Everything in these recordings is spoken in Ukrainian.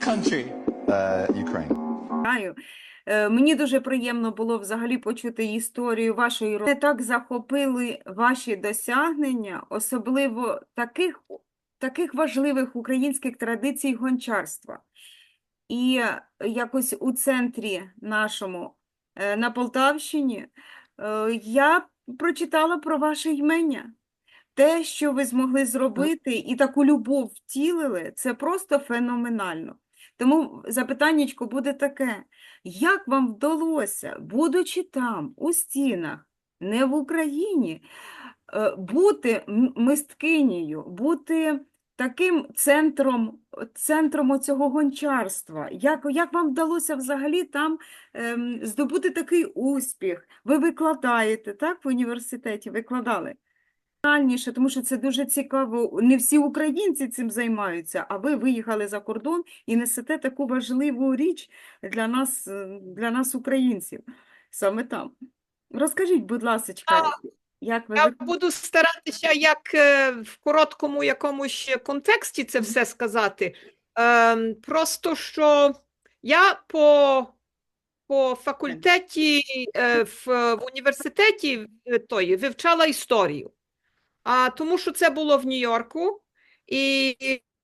country? Uh, Ukraine. Знаю. Е, Мені дуже приємно було взагалі почути історію вашої родини. Мене так захопили ваші досягнення, особливо таких, таких важливих українських традицій гончарства. І якось у центрі нашому е, на Полтавщині е, я прочитала про ваше ймення. Те, що ви змогли зробити, і таку любов втілили, це просто феноменально. Тому запитаннячко буде таке: як вам вдалося, будучи там, у стінах, не в Україні, е, бути мисткинею, бути таким центром, центром цього гончарства? Як, як вам вдалося взагалі там ем, здобути такий успіх? Ви викладаєте, так, в університеті викладали? Детальніше, тому що це дуже цікаво. Не всі українці цим займаються, а ви виїхали за кордон і несете таку важливу річ для нас, е, для нас, українців, саме там. Розкажіть, будь ласка, як ви Я буду старатися як е, в короткому якомусь контексті це все сказати. Ем, Просто що я по, по факультеті е, в, в університеті е, той, вивчала історію. А тому що це було в Нью-Йорку, і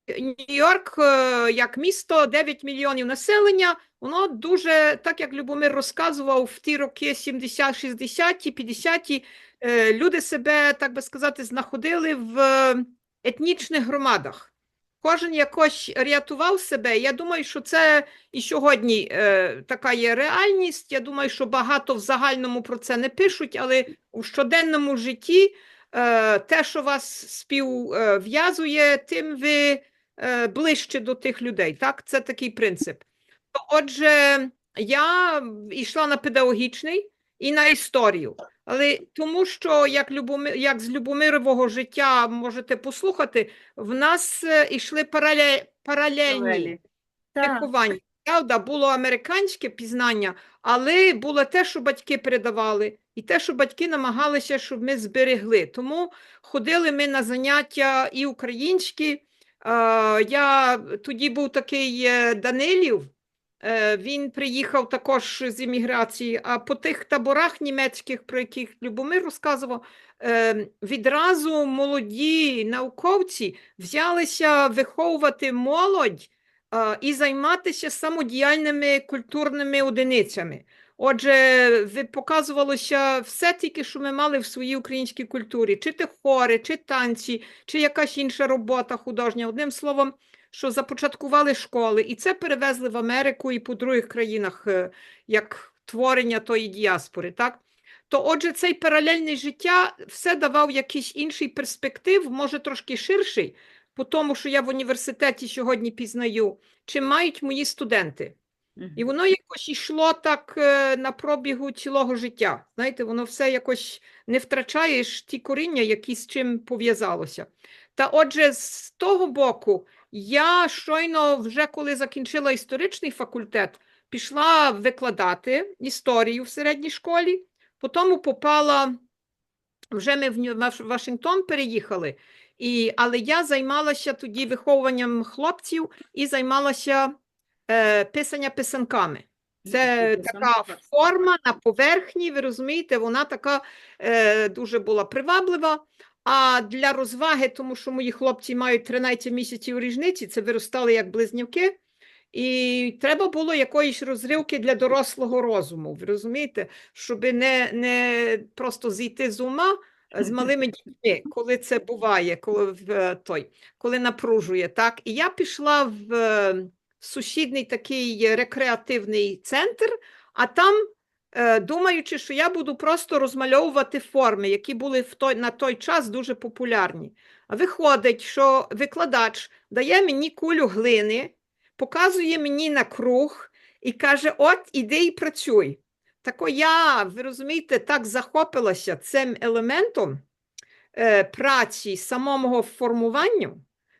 Нью-Йорк е, як місто, 9 мільйонів населення, воно дуже, так як Любомир розказував, в ті роки 70, 60, 50 е, люди себе, так би сказати, знаходили в етнічних громадах. Кожен якось рятував себе. Я думаю, що це і сьогодні е, така є реальність. Я думаю, що багато в загальному про це не пишуть, але у щоденному житті те, що вас співв'язує, тим ви е, ближче до тих людей. Так, це такий принцип. Отже, я йшла на педагогічний і на історію. Але тому, що як, Любомир, як з Любомирового життя можете послухати, в нас е, йшли парале, паралельні виховання. Правда, було американське пізнання, але було те, що батьки передавали, і те, що батьки намагалися, щоб ми зберегли. Тому ходили ми на заняття і українські. Я тоді був такий е, Данилів. Е, Він приїхав також з імміграції, а по тих таборах німецьких, про яких Любомир розказував, е, відразу молоді науковці взялися виховувати молодь і займатися самодіяльними культурними одиницями. Отже, показувалося все тільки, що ми мали в своїй українській культурі, чи те хори, чи танці, чи якась інша робота художня. Одним словом, що започаткували школи, і це перевезли в Америку і по других країнах е, як творення тої діаспори. Так? То, отже, цей паралельний життя все давав якийсь інший перспектив, може трошки ширший, по тому, що я в університеті сьогодні пізнаю, чим мають мої студенти. І воно якось йшло так е, на пробігу цілого життя. Знаєте, воно все якось не втрачаєш ті коріння, які з чим пов'язалося. Та отже, з того боку, я щойно, вже коли закінчила історичний факультет, пішла викладати історію в середній школі, потім попала, вже ми в Вашингтон переїхали, і, але я займалася тоді виховуванням хлопців і займалася е, писання писанками. Це така форма на поверхні, ви розумієте, вона така е, дуже була приваблива. А для розваги, тому що мої хлопці мають 13 місяців різниці, це виростали як близнюки, і треба було якоїсь розривки для дорослого розуму. Ви розумієте, щоб не, не просто зійти з ума з малими дітьми, коли це буває, коли в е, той, коли напружує. Так? І я пішла в е, сусідний такий рекреативний центр, а там е, думаючи, що я буду просто розмальовувати форми, які були в той, на той час дуже популярні. Виходить, що викладач дає мені кулю глини, показує мені на круг і каже: От, іди і працюй. Тако я, ви розумієте, так захопилася цим елементом е, праці, самого формування.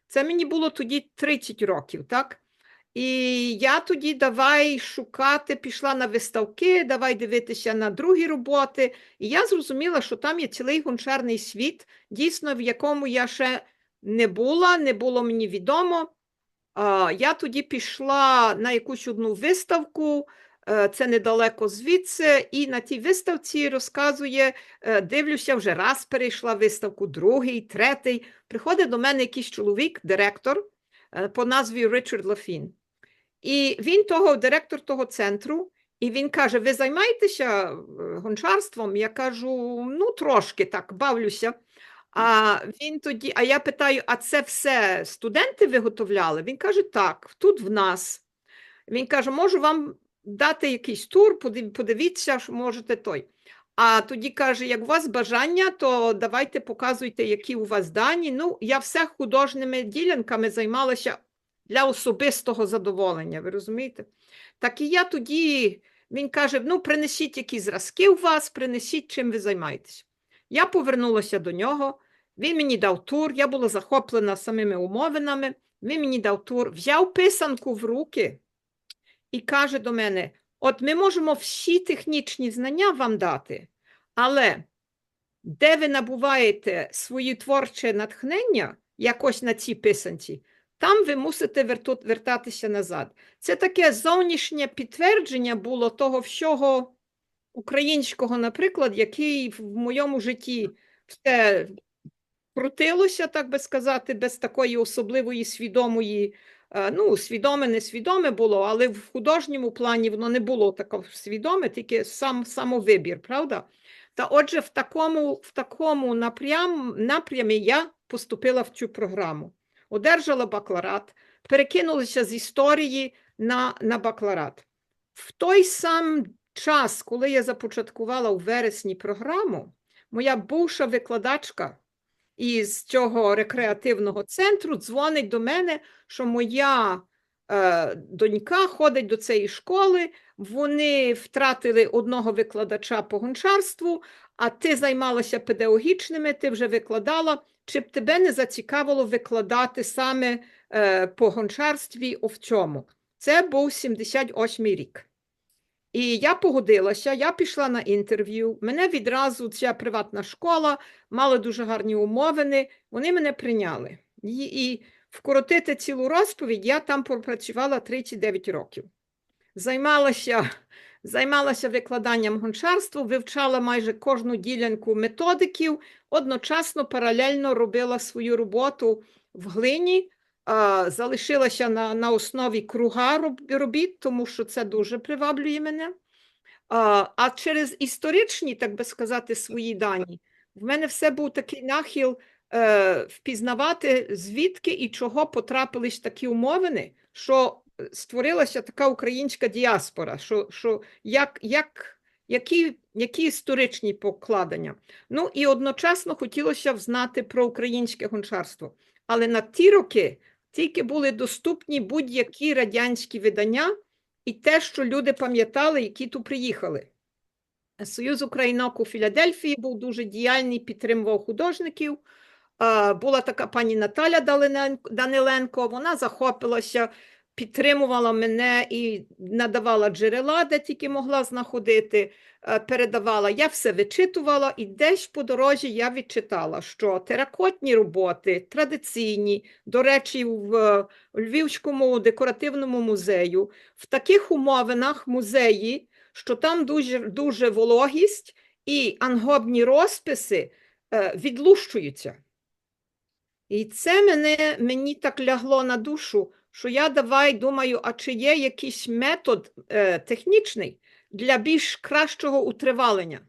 Це мені було тоді 30 років, так? І я тоді давай шукати, пішла на виставки, давай дивитися на другі роботи. І я зрозуміла, що там є цілий гончарний світ, дійсно, в якому я ще не була, не було мені відомо. Я тоді пішла на якусь одну виставку, це недалеко звідси, і на тій виставці розказує, е, дивлюся, вже раз перейшла виставку, другий, третій. Приходить до мене якийсь чоловік, директор е, по назві Ричард Лафін. І він того, директор того центру, і він каже: Ви займаєтеся е, гончарством? Я кажу, ну трошки так, бавлюся. А він тоді, а я питаю: а це все студенти виготовляли? Він каже: так, тут в нас. Він каже: можу вам дати якийсь тур, подивіться, що можете той. А тоді каже: як у вас бажання, то давайте показуйте, які у вас дані. Ну, я все художніми ділянками займалася для особистого задоволення, ви розумієте? Так і я тоді, він каже: ну, принесіть які зразки у вас, принесіть, чим ви займаєтесь. Я повернулася до нього, він мені дав тур, я була захоплена самими умовинами, він мені дав тур, взяв писанку в руки і каже до мене: от ми можемо всі технічні знання вам дати, але де ви набуваєте свої творче натхнення якось на цій писанці, там ви мусите вертатися назад. Це таке зовнішнє підтвердження було того всього українського, наприклад, який в моєму житті все крутилося, так би сказати, без такої особливої свідомої, ну, свідоме, несвідоме було, але в художньому плані воно не було таке свідоме, тільки сам самовибір, правда? Та отже, в такому, в такому напрям, напрямі я поступила в цю програму. Одержала бакалаврат, перекинулася з історії на, на бакалаврат. В той сам час, коли я започаткувала у вересні програму, моя бувша викладачка із цього рекреативного центру дзвонить до мене, що моя е, донька ходить до цієї школи, вони втратили одного викладача по гончарству, а ти займалася педагогічними, ти вже викладала. Чи б тебе не зацікавило викладати саме е, по гончарстві в цьому? Це був 78-й рік. І я погодилася, я пішла на інтерв'ю. Мене відразу ця приватна школа мала дуже гарні умовини. Вони мене прийняли. І, і вкоротити цілу розповідь, я там пропрацювала 39 років. Займалася, займалася викладанням гончарства, вивчала майже кожну ділянку методиків, одночасно паралельно робила свою роботу в глині, залишилася на, на основі круга робіт, тому що це дуже приваблює мене. А, через історичні, так би сказати, свої дані, в мене все був такий нахил е, впізнавати, звідки і чого потрапились такі умовини, що створилася така українська діаспора, що, що як, як, які, які історичні покладення. Ну і одночасно хотілося б знати про українське гончарство. Але на ті роки тільки були доступні будь-які радянські видання і те, що люди пам'ятали, які тут приїхали. Союз Українок у Філадельфії був дуже діяльний, підтримував художників. Була така пані Наталя Даниленко, вона захопилася, підтримувала мене і надавала джерела, де тільки могла знаходити, е, передавала. Я все вичитувала, і десь по дорозі я відчитала, що теракотні роботи, традиційні, до речі, в Львівському декоративному музею, в таких умовинах музеї, що там дуже, дуже вологість і ангобні розписи е, відлущуються. І це мене, мені так лягло на душу, що я давай думаю, а чи є якийсь метод е, технічний для більш кращого утривалення,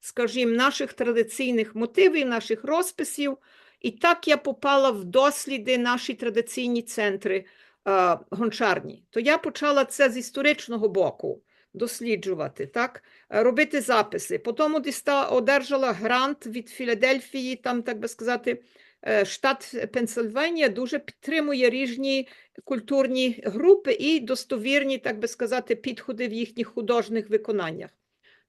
скажімо, наших традиційних мотивів, наших розписів. І так я попала в досліди наші традиційні центри е, гончарні. То я почала це з історичного боку досліджувати, так, е, робити записи. Потім одержала грант від Філадельфії, там, так би сказати, штат Пенсильванія дуже підтримує різні культурні групи і достовірні, так би сказати, підходи в їхніх художніх виконаннях.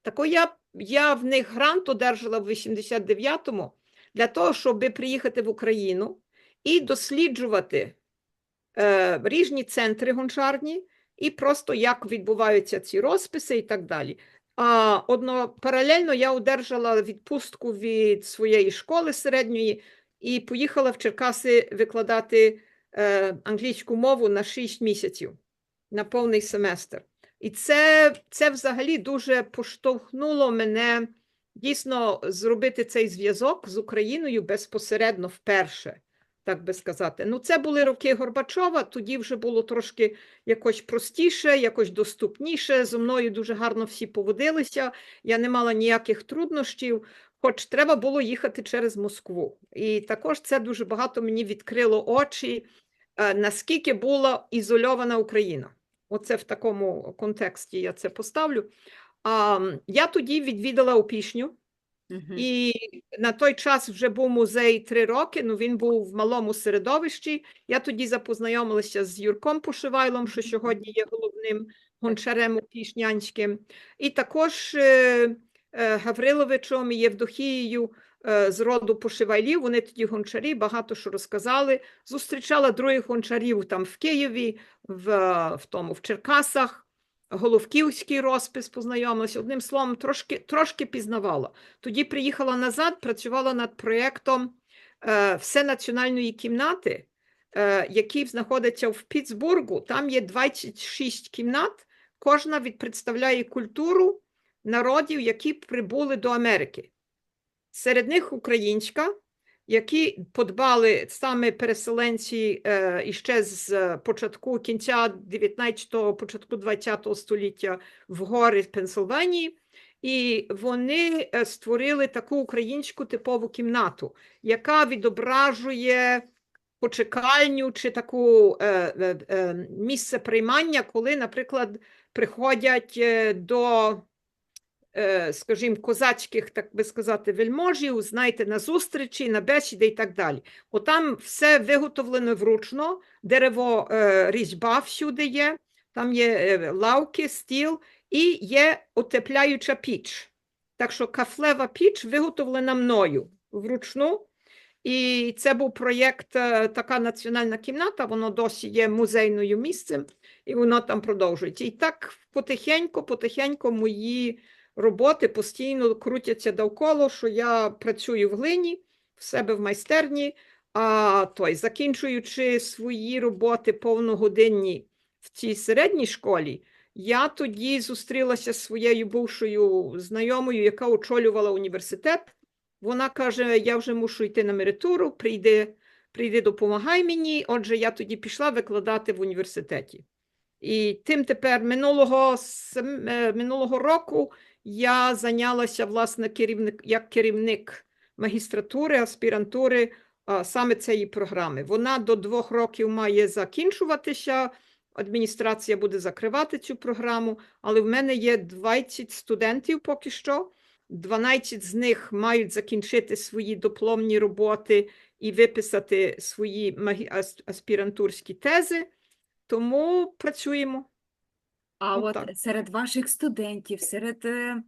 Так я, я в них грант одержала в 89-му для того, щоб приїхати в Україну і досліджувати е, різні центри гончарні і просто як відбуваються ці розписи і так далі. А одно паралельно я одержала відпустку від своєї школи середньої і поїхала в Черкаси викладати е, англійську мову на 6 місяців, на повний семестр. І це, це взагалі дуже поштовхнуло мене дійсно зробити цей зв'язок з Україною безпосередньо вперше, так би сказати. Ну, це були роки Горбачова, тоді вже було трошки якось простіше, якось доступніше. Зо мною дуже гарно всі поводилися. Я не мала ніяких труднощів, хоч треба було їхати через Москву. І також це дуже багато мені відкрило очі, е, наскільки була ізольована Україна. Оце в такому контексті я це поставлю. А, я тоді відвідала Опішню, Мгм. і на той час вже був музей три роки. Ну він був в малому середовищі. Я тоді запознайомилася з Юрком Пошивайлом, що сьогодні є головним гончарем опішнянським, і також е, Гавриловичем і Євдохією е, з роду Пошивайлів. Вони тоді гончарі, багато що розказали. Зустрічала других гончарів там в Києві, в, в тому в Черкасах. Головківський розпис познайомилася. Одним словом, трошки, трошки пізнавала. Тоді приїхала назад, працювала над проєктом е, Всенаціональної кімнати, е, який знаходиться в Піцбургу. Там є 26 кімнат, кожна від представляє культуру народів, які прибули до Америки. Серед них українська, які подбали саме переселенці е, іще з початку кінця 19-го, початку 20-го століття в гори Пенсильванії. І вони е, створили таку українську типову кімнату, яка відображує почекальню чи таку е, е, е, місце приймання, коли, наприклад, приходять е, до, скажімо, козацьких, так би сказати, вельможів, знаєте, на зустрічі, на бесіди і так далі. Отам все виготовлено вручно, дерево е, різьба всюди є, там є е, лавки, стіл і є утепляюча піч. Так що кафлева піч виготовлена мною вручну. І це був проєкт, е, така національна кімната, воно досі є музейною місцем, і воно там продовжується. І так потихеньку, потихеньку мої роботи постійно крутяться довкола, що я працюю в глині, в себе в майстерні, а той, закінчуючи свої роботи повногодинні в цій середній школі, я тоді зустрілася зі своєю бувшою знайомою, яка очолювала університет. Вона каже: Я вже мушу йти на меритуру, прийди, прийди, допомагай мені. Отже, я тоді пішла викладати в університеті. І тим тепер минулого, е, минулого року я зайнялася власне керівник, як керівник магістратури, аспірантури саме цієї програми. Вона до двох років має закінчуватися. Адміністрація буде закривати цю програму, але в мене є 20 студентів поки що. 12 з них мають закінчити свої дипломні роботи і виписати свої аспірантурські тези. Тому працюємо. А Отак. от серед ваших студентів, серед е,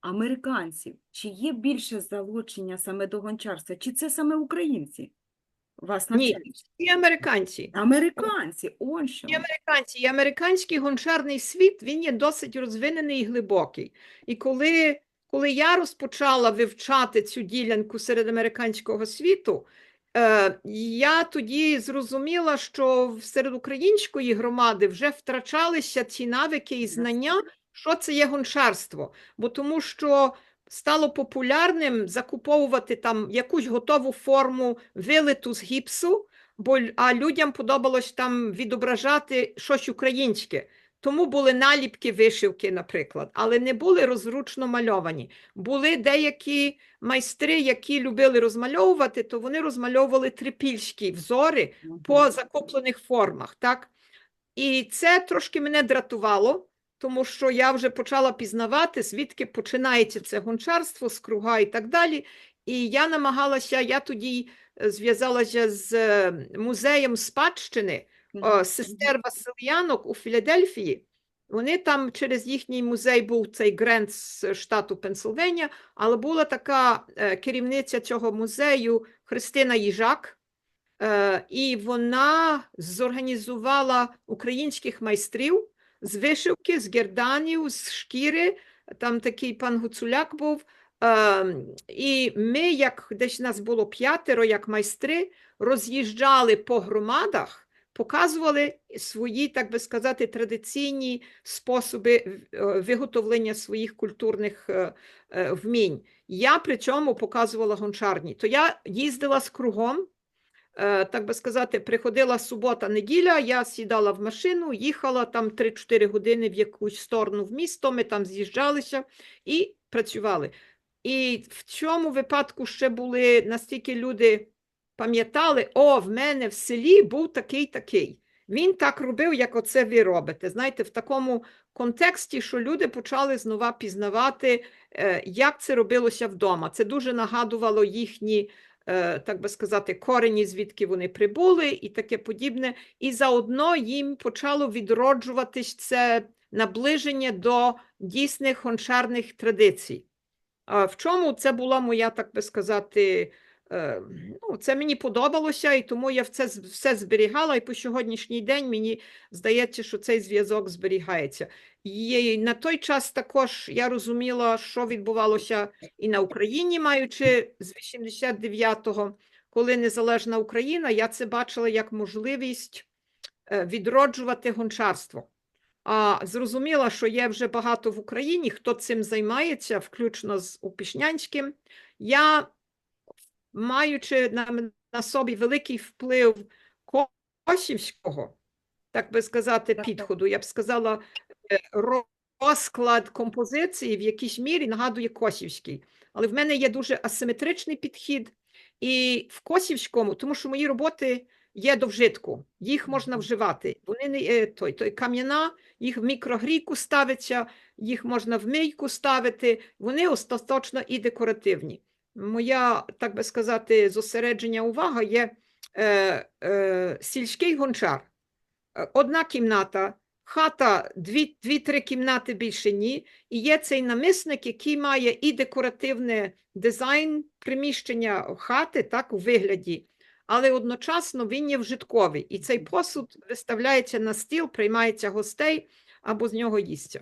американців, чи є більше залучення саме до гончарства? Чи це саме українці вас Ні, навчають? всі американці. Американці, он що. І американці, і американський гончарний світ він є досить розвинений і глибокий. І коли, коли я розпочала вивчати цю ділянку серед американського світу, я тоді зрозуміла, що серед української громади вже втрачалися ці навики і знання, що це є гончарство. Бо тому що стало популярним закуповувати там якусь готову форму вилиту з гіпсу, бо а людям подобалось там відображати щось українське. Тому були наліпки вишивки, наприклад, але не були розручно мальовані. Були деякі майстри, які любили розмальовувати, то вони розмальовували трипільські взори по закоплених формах. Так? І це трошки мене дратувало, тому що я вже почала пізнавати, звідки починається це гончарство, з круга і так далі. І я намагалася, я тоді е, зв'язалася з е, музеєм спадщини. О, сестер Васильянок у Філадельфії. Вони там через їхній музей був цей грант з штату Пенсильванія, але була така е, керівниця цього музею Христина Їжак, е, і вона зорганізувала українських майстрів з вишивки, з герданів, з шкіри. Там такий пан Гуцуляк був. Е, і ми, як десь нас було п'ятеро, як майстри, роз'їжджали по громадах показували свої, так би сказати, традиційні способи е, виготовлення своїх культурних е, е, вмінь. Я при цьому показувала гончарні. То я їздила з кругом, так би сказати, приходила субота-неділя, я сідала в машину, їхала там 3-4 години в якусь сторону в місто, ми там з'їжджалися і працювали. І в цьому випадку ще були настільки люди пам'ятали, о, в мене в селі був такий такий. Він так робив, як оце ви робите. Знаєте, в такому контексті, що люди почали знова пізнавати, е, як це робилося вдома. Це дуже нагадувало їхні, е, так би сказати, корені, звідки вони прибули, і таке подібне. І заодно їм почало відроджуватись це наближення до дійсних гончарних традицій. В чому це була моя, так би сказати, ну, це мені подобалося, і тому я це все зберігала, і по сьогоднішній день мені здається, що цей зв'язок зберігається. І на той час також я розуміла, що відбувалося і на Україні, маючи з 89-го, коли незалежна Україна, я це бачила як можливість е, відроджувати гончарство. А зрозуміла, що є вже багато в Україні, хто цим займається, включно з Упішнянським. Я, маючи на, на собі великий вплив Косівського, так би сказати, підходу, я б сказала, е, розклад композиції в якійсь мірі нагадує Косівський. Але в мене є дуже асиметричний підхід. І в Косівському, тому що мої роботи є до вжитку, їх можна вживати. Вони не е, той, той кам'яна, їх в мікрогрійку ставиться, їх можна в мийку ставити. Вони остаточно і декоративні. Моя, так би сказати, зосередження увага є е, е, сільський гончар. Е, Одна кімната, хата, дві- дві-три кімнати більше ні. І є цей намисник, який має і декоративне дизайн приміщення хати, так, у вигляді, але одночасно він є вжитковий. І цей посуд виставляється на стіл, приймається гостей або з нього їсться.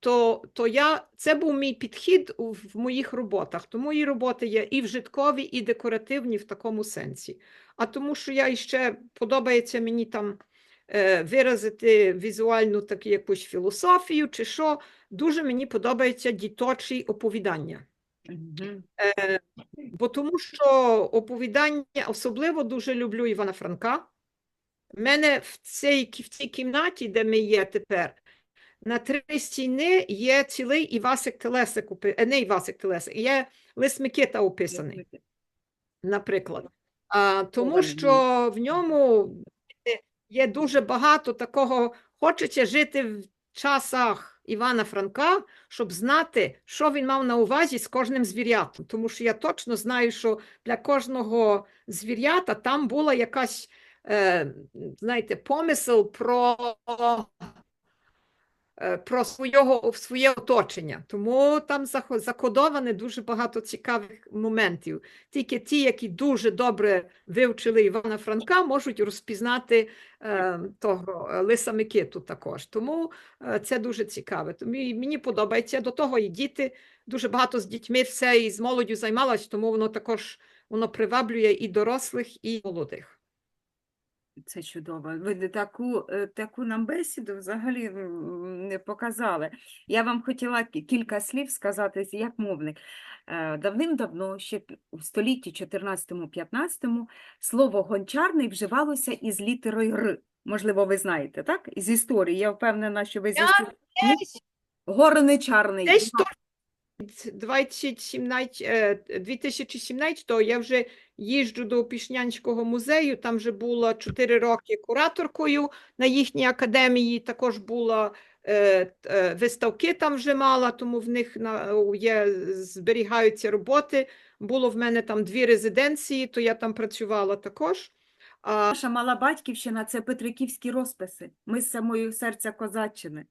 То, то я, це був мій підхід у- в моїх роботах. То мої роботи є і вжиткові, і декоративні в такому сенсі. А тому, що я іще подобається мені там е, виразити візуальну таку якусь філософію, чи що, дуже мені подобаються діточі оповідання. Мгм. Е, бо тому що оповідання особливо дуже люблю Івана Франка. У мене в цій, в цій кімнаті, де ми є тепер, на три стіни є цілий Івасик Телесик, е, не Івасик Телесик, є лист Микита описаний, наприклад. А, тому що в ньому є дуже багато такого, хочеться жити в часах Івана Франка, щоб знати, що він мав на увазі з кожним звірятом. Тому що я точно знаю, що для кожного звірята там була якась, е, знаєте, помисел про, про свого, своє оточення. Тому там закодоване дуже багато цікавих моментів. Тільки ті, які дуже добре вивчили Івана Франка, можуть розпізнати е, того е, Лиса Микиту також. Тому е, це дуже цікаве. Тому мені подобається. До того і діти дуже багато з дітьми все і з молоддю займалась, тому воно також воно приваблює і дорослих, і молодих. Це чудово. Ви таку, е, таку нам бесіду взагалі не показали. Я вам хотіла кілька слів сказати як мовник. Е, Давним-давно, ще у столітті 14-15, слово гончарний вживалося із літерою Р. Можливо, ви знаєте, так? Із історії. Я впевнена, що ви зі історії. Горничарний. Десь то 2017, е, 2017 я вже їжджу до Пішнянського музею, там вже була 4 роки кураторкою на їхній академії, також була е, е, виставки там вже мала, тому в них є, зберігаються роботи. Було в мене там дві резиденції, то я там працювала також. А, Наша мала батьківщина це Петриківські розписи. Ми з самої серця Козаччини.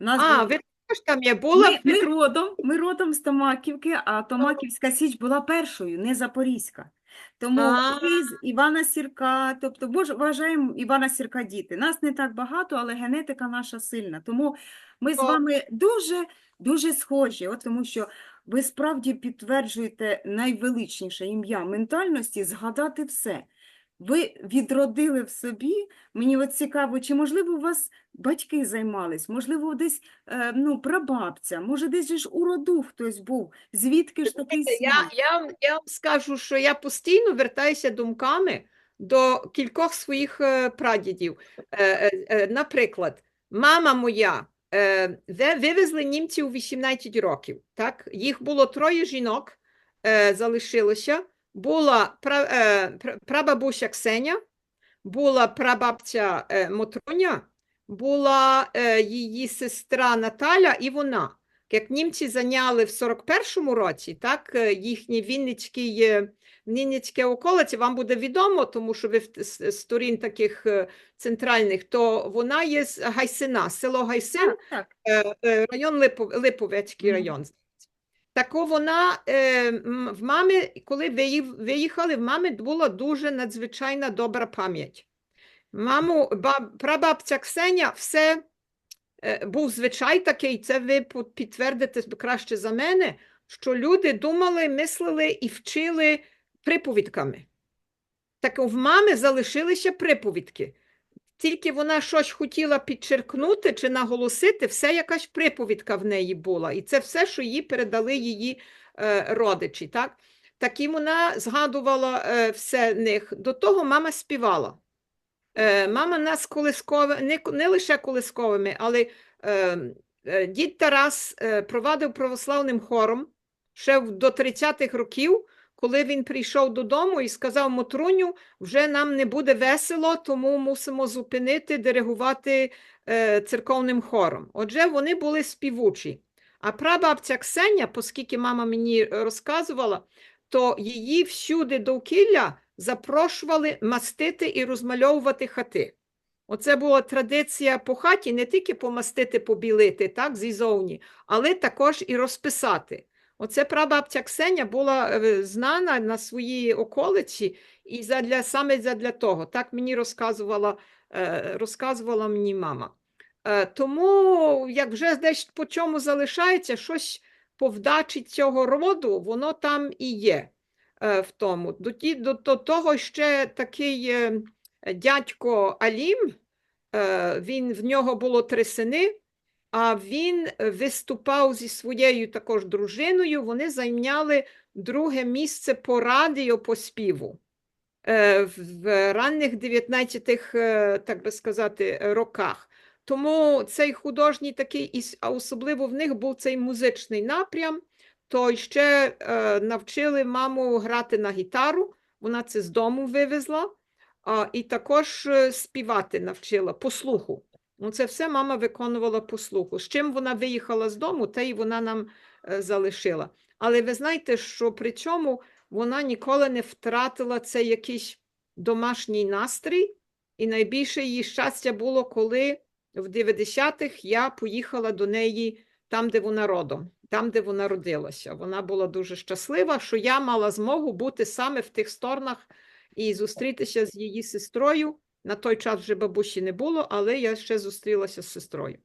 Нас а було- ви також там є, була? Ми, ми родом, ми родом з Томаківки, а Томаківська Січ була першою, не Запорізька. Тому А. ми з Івана Сірка, тобто бож, вважаємо Івана Сірка діти. Нас не так багато, але генетика наша сильна. Тому ми з вами дуже, дуже схожі, от тому що ви справді підтверджуєте найвеличніше ім'я ментальності згадати все. Ви відродили в собі. Мені от цікаво, чи можливо у вас батьки займались, можливо, десь е, ну, прабабця, може, десь же ж у роду хтось був. Звідки ж такий Знаєте, Я, я, я вам скажу, що я постійно вертаюся думками до кількох своїх е, прадідів. Е, наприклад, мама моя ви- вивезли німці у 18 років. Так? Їх було троє жінок, залишилося. Була пра, е, прабабуся Ксеня, була прабабця е, Мотруня, була е, її сестра Наталя і вона. Як німці зайняли в 41-му році, так, їхній Вінницький, е, Вінницьке околиці, вам буде відомо, тому що ви в- з сторін таких центральних, то вона є з Гайсина, село Гайсин, Так, е, район Липов, Липовецький район. Тако вона е, в мами, коли виїхали, в мами була дуже надзвичайна добра пам'ять. Маму, баб, прабабця Ксеня все е, був звичай такий, це ви підтвердите краще за мене, що люди думали, мислили і вчили приповідками. Так в мами залишилися приповідки. Тільки вона щось хотіла підчеркнути чи наголосити, все якась приповідка в неї була. І це все, що їй передали її е, родичі. Так? так і вона згадувала е, все них. До того мама співала. Е, мама нас колискове, не, не лише колисковими, але е, е, дід Тарас е, провадив православним хором ще до 30-х років, коли він прийшов додому і сказав Мотруню, вже нам не буде весело, тому мусимо зупинити, диригувати е, церковним хором. Отже, вони були співучі. А прабабця Ксеня, оскільки мама мені розказувала, то її всюди довкілля запрошували мастити і розмальовувати хати. Оце була традиція по хаті не тільки помастити, побілити, так, зізовні, але також і розписати. Оце прабабця Ксеня була е, знана на своїй околиці і задля, саме задля того. Так мені розказувала, е, розказувала мені мама. Е, Тому, як вже десь по чому залишається, щось по вдачі цього роду, воно там і є в тому. До, до, до того ще такий дядько Алім, він, в нього було три сини, а він е, виступав зі своєю також дружиною, вони зайняли друге місце по радіо по співу. е, В ранніх 19-х, е, так би сказати, роках. Тому цей художній такий, а особливо в них був цей музичний напрям, то ще навчили маму грати на гітару, вона це з дому вивезла, і також співати навчила по слуху. Ну, це все мама виконувала по. З чим вона виїхала з дому, те й вона нам е, залишила. Але ви знаєте, що при цьому вона ніколи не втратила цей якийсь домашній настрій, і найбільше її щастя було, коли в 90-х я поїхала до неї там, де вона родом, там, де вона родилася. Вона була дуже щаслива, що я мала змогу бути саме в тих сторонах і зустрітися з її сестрою. На той час вже бабусі не було, але я ще зустрілася з сестрою.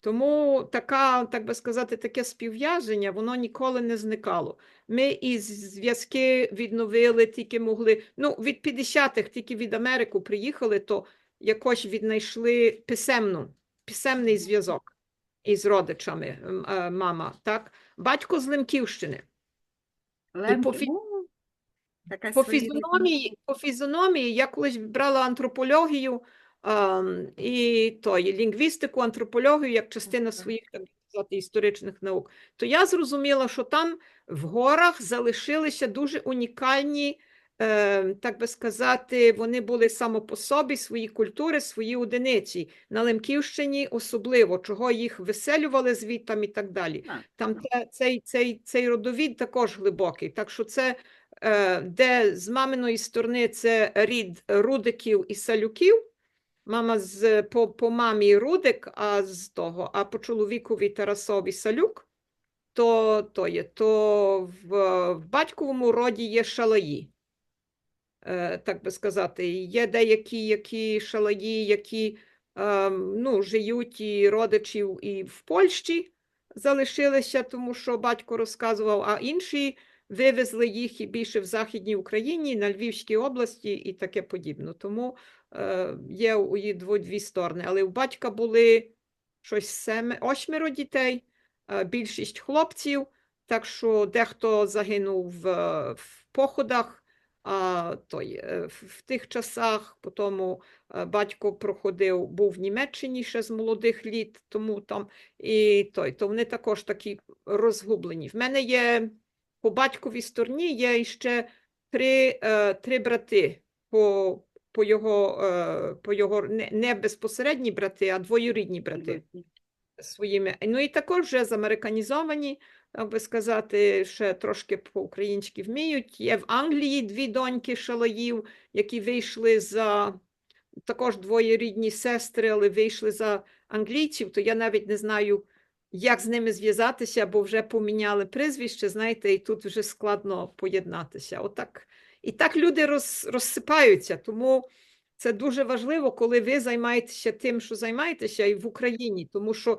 Тому така, так би сказати, таке співв'язання, воно ніколи не зникало. Ми і зв'язки відновили, тільки могли. Ну, від 50-х, тільки від Америку приїхали, то якось віднайшли писемну, писемний зв'язок із родичами мама. Так? Батько з Лемківщини. О, така По своєрідна. фізіономії, по фізіономії я колись брала антропологію ем, і той, лінгвістику, антропологію як частина своїх так би сказати, історичних наук. То я зрозуміла, що там в горах залишилися дуже унікальні, так би сказати, вони були само по собі, свої культури, свої одиниці. На Лемківщині особливо, чого їх виселювали звідтам і так далі. Там те, цей, цей, цей родовід також глибокий. Так що це, е, де з маминої сторони це рід Рудиків і Салюків. Мама з, по, по мамі Рудик, а з того, а по чоловікові Тарасові Салюк, то, то є, то в, в батьковому роді є шалаї. Е, так би сказати, є деякі які шалаї, які е, ну, живуть і родичів і в Польщі залишилися, тому що батько розказував, а інші вивезли їх і більше в Західній Україні, на Львівській області і таке подібне. Тому е, є у дві сторони. Але у батька були щось семи, восьмеро дітей, е, більшість хлопців, так що дехто загинув в, в походах. А, той, е, в, тих часах, потім е, батько проходив, був в Німеччині ще з молодих літ, тому там і той, то вони також такі розгублені. В мене є по батьковій стороні є ще три, е, три брати по, по його, по його не, не безпосередні брати, а двоюрідні брати своїми. Ну і також вже замериканізовані, так би сказати, ще трошки по-українськи вміють. Є в Англії дві доньки шалаїв, які вийшли за також двоєрідні сестри, але вийшли за англійців, то я навіть не знаю, як з ними зв'язатися, бо вже поміняли прізвище, знаєте, і тут вже складно поєднатися. Отак. І так люди роз, розсипаються. Тому це дуже важливо, коли ви займаєтеся тим, що займаєтеся, і в Україні, тому що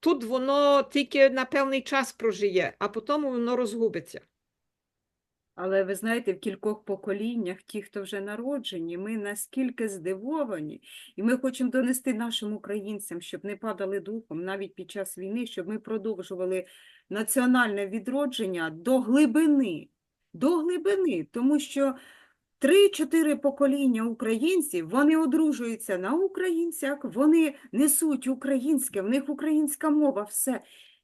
тут воно тільки на певний час прожиє, а потім воно розгубиться. Але ви знаєте, в кількох поколіннях, ті, хто вже народжені, ми наскільки здивовані, і ми хочемо донести нашим українцям, щоб не падали духом навіть під час війни, щоб ми продовжували національне відродження до глибини, до глибини, тому що три-чотири покоління українців, вони одружуються на українцях, вони несуть українське, в них українська мова, все.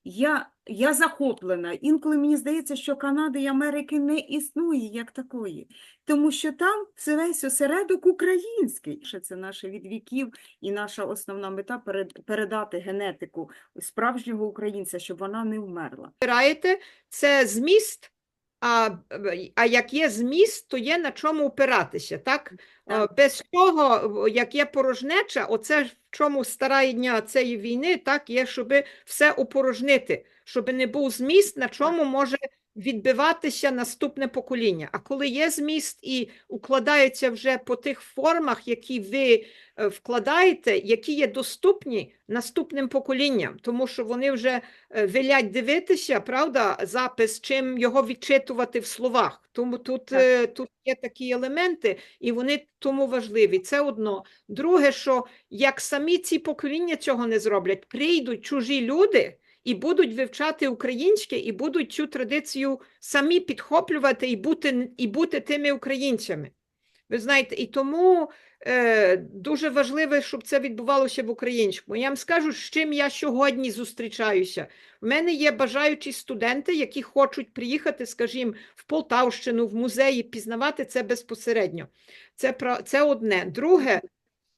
Я, я захоплена. Інколи мені здається, що Канади і Америки не існує як такої, тому що там все весь осередок український. Це наше від віків і наша основна мета перед- передати генетику справжнього українця, щоб вона не вмерла. Це зміст, а, а як є зміст, то є на чому опиратися. Так? Так. Е, Без того, як є порожнеча, оце в чому стара дня цієї війни, так, є, щоб все опорожнити, щоб не був зміст, на чому може відбиватися наступне покоління. А коли є зміст і укладається вже по тих формах, які ви е, вкладаєте, які є доступні наступним поколінням, тому що вони вже е, велять дивитися, правда, запис, чим його відчитувати в словах. Тому тут, е, тут є такі елементи, і вони тому важливі. Це одно. Друге, що як самі ці покоління цього не зроблять, прийдуть чужі люди. І будуть вивчати українське, і будуть цю традицію самі підхоплювати і бути, і бути тими українцями. Ви знаєте, і тому е, дуже важливо, щоб це відбувалося в українському. Я вам скажу, з чим я сьогодні зустрічаюся. У мене є бажаючі студенти, які хочуть приїхати, скажімо, в Полтавщину, в музеї, пізнавати це безпосередньо. Це, про- це одне. Друге,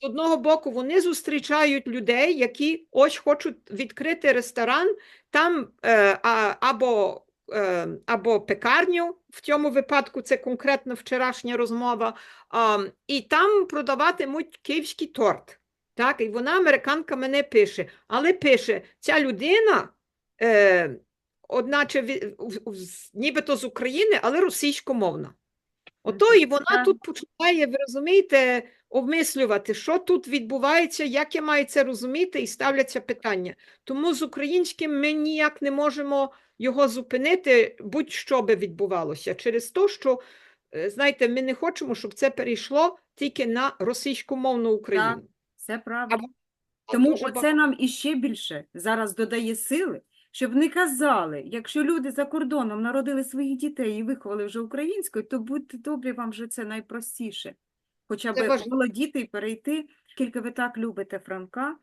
з одного боку, вони зустрічають людей, які ось хочуть відкрити ресторан, там е, а, або, е, або пекарню, в цьому випадку це конкретно вчорашня розмова, а, і там продаватимуть київський торт. Так, і вона, американка, мене пише, але пише, ця людина, е, одначе ві- в- в- нібито з України, але російськомовна. Ото і вона тут починає, ви розумієте, обмислювати, що тут відбувається, як я маю це розуміти, і ставляться питання. Тому з українським ми ніяк не можемо його зупинити, будь-що би відбувалося, через те, що, е, знаєте, ми не хочемо, щоб це перейшло тільки на російськомовну Україну. Це правда. Тому оце нам іще більше зараз додає сили, щоб не казали, якщо люди за кордоном народили своїх дітей і виховали вже українською, то будьте добрі, вам вже це найпростіше. Хоча б важливо. володіти і перейти, оскільки ви так любите Франка,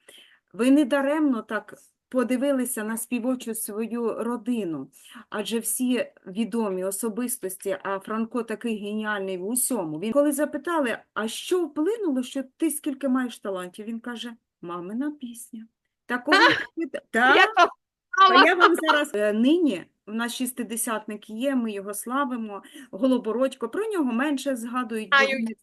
ви не даремно так подивилися на співочу свою родину, адже всі відомі особистості, а Франко такий геніальний в усьому. Він коли запитали, а що вплинуло, що ти скільки маєш талантів? Він каже, мамина пісня. Такого так, а я вам зараз е, нині в нас шістидесятник є, ми його славимо. Голобородько, про нього менше згадують.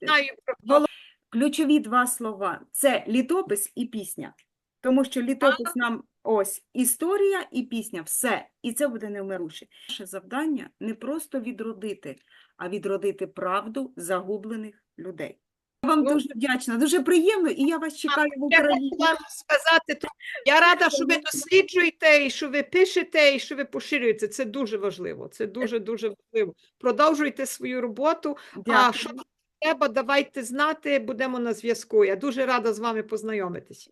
знаю, знаю Ключові два слова це літопис і пісня. Тому що літопис нам ось історія і пісня, все. І це буде невмируще. Наше завдання не просто відродити, а відродити правду загублених людей. Я вам Ну. дуже вдячна, дуже приємно, і я вас чекаю в Я Україні. вам сказати, трохи. я рада, що ви досліджуєте, і що ви пишете, і що ви поширюєте. Це дуже важливо. Це дуже дуже важливо. Продовжуйте свою роботу. А Дякую. що треба, давайте знати. Будемо на зв'язку. Я дуже рада з вами познайомитись.